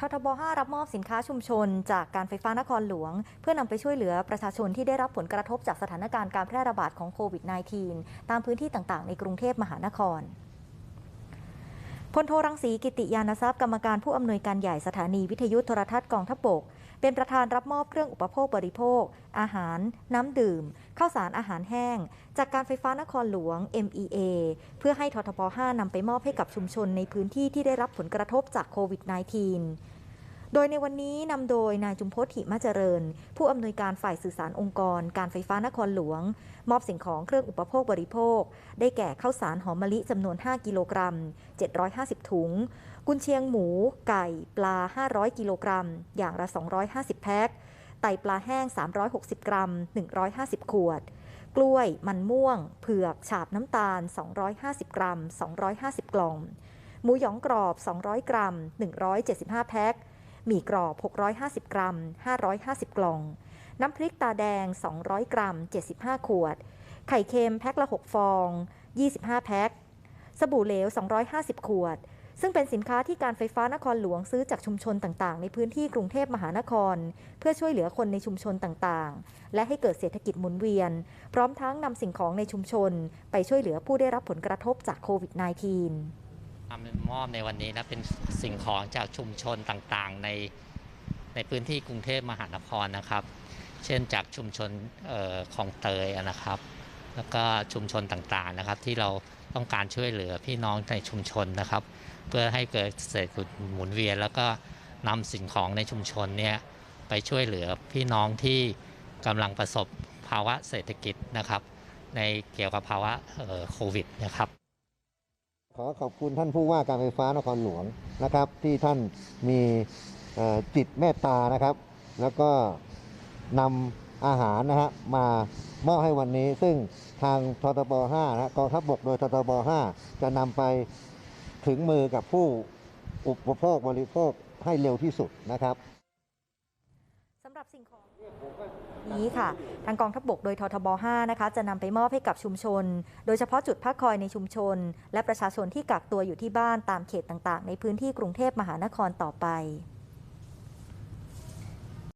ททบ 5 รับมอบสินค้าชุมชน จากการไฟฟ้านครหลวง เพื่อนำไปช่วยเหลือประชาชนที่ได้รับผลกระทบจากสถานการณ์การแพร่ระบาดของโควิด -19 ตามพื้นที่ต่างๆ ในกรุงเทพมหานครพลโทรังสีกิติยานทรัพย์กรรมการผู้อำนวยการใหญ่สถานีวิทยุโทรทัศน์กองทัพบก เป็นประธานรับมอบเครื่องอุปโภคบริโภค อาหาร น้ำดื่ม ข้าวสารอาหารแห้ง จากการไฟฟ้านครหลวง MEA เพื่อให้ททบ5นำไปมอบให้กับชุมชนในพื้นที่ที่ได้รับผลกระทบจากโควิด -19 โดยในวันนี้นำโดยนายจุมพศหิมะเจริญ ผู้อำนวยการฝ่ายสื่อสารองค์กร การไฟฟ้านครหลวง มอบสิ่งของเครื่องอุปโภคบริโภค ได้แก่ข้าวสารหอมมะลิจำนวน 5 กิโลกรัม 750 ถุง กุนเชียงหมู ไก่ ปลา 500 กิโลกรัม อย่างละ 250 แพ็ค ไตปลาแห้ง 360 กรัม 150 ขวด กล้วย มันม่วง เผือก ฉาบน้ำตาล 250 กรัม 250 กล่อง หมูหยองกรอบ 200 กรัม 175 แพ็ค มี่กรอบ 650 กรัม 550 กล่อง น้ำพริกตาแดง 200 กรัม 75 ขวด ไข่เค็มแพ็คละ 6 ฟอง 25 แพ็ค สบู่เหลว 250 ขวด ซึ่งเป็นสินค้าที่การไฟฟ้านครหลวงซื้อจากชุมชนต่างๆ ในพื้นที่กรุงเทพมหานคร เพื่อช่วยเหลือคนในชุมชนต่างๆ และให้เกิดเศรษฐกิจหมุนเวียน พร้อมทั้งนำสิ่งของในชุมชน ไปช่วยเหลือผู้ได้รับผลกระทบจากโควิด -19 มอบในวันนี้นะเป็นสิ่งของจากชุมชนต่างๆ ในในพื้นที่กรุงเทพมหานครนะครับ เช่นจากชุมชนออของเตยนะครับ แล้วก็ชุมชนต่างๆนะครับ ที่เราต้องการช่วยเหลือพี่น้องในชุมชนนะครับ เพื่อให้เกิดเศรษฐกิจหมุนเวียน แล้วก็นำสิ่งของในชุมชนเนี่ยไปช่วยเหลือพี่น้องที่กำลังประสบภาวะเศรษฐกิจนะครับ ในเกี่ยวกับภาวะโควิดนะครับ ขอขอบคุณท่านผู้ว่าการไฟฟ้านครหลวงนะครับ ที่ท่านมีจิตเมตตานะครับ แล้วก็นำอาหารนะฮะมามอบให้วันนี้ ซึ่งทางททบ5นะกองทัพบกโดยททบ5จะนำไปถึงมือกับผู้อุปโภคบริโภคให้เร็วที่สุดนะครับ หรับสิ่งของนี้ค่ะ ทางกองทัพบกโดยททบ 5 นะคะ จะนำไปมอบให้กับชุมชน โดยเฉพาะจุดพักคอยในชุมชน และประชาชนที่กักตัวอยู่ที่บ้านตามเขตต่างๆ ในพื้นที่กรุงเทพมหานครต่อไป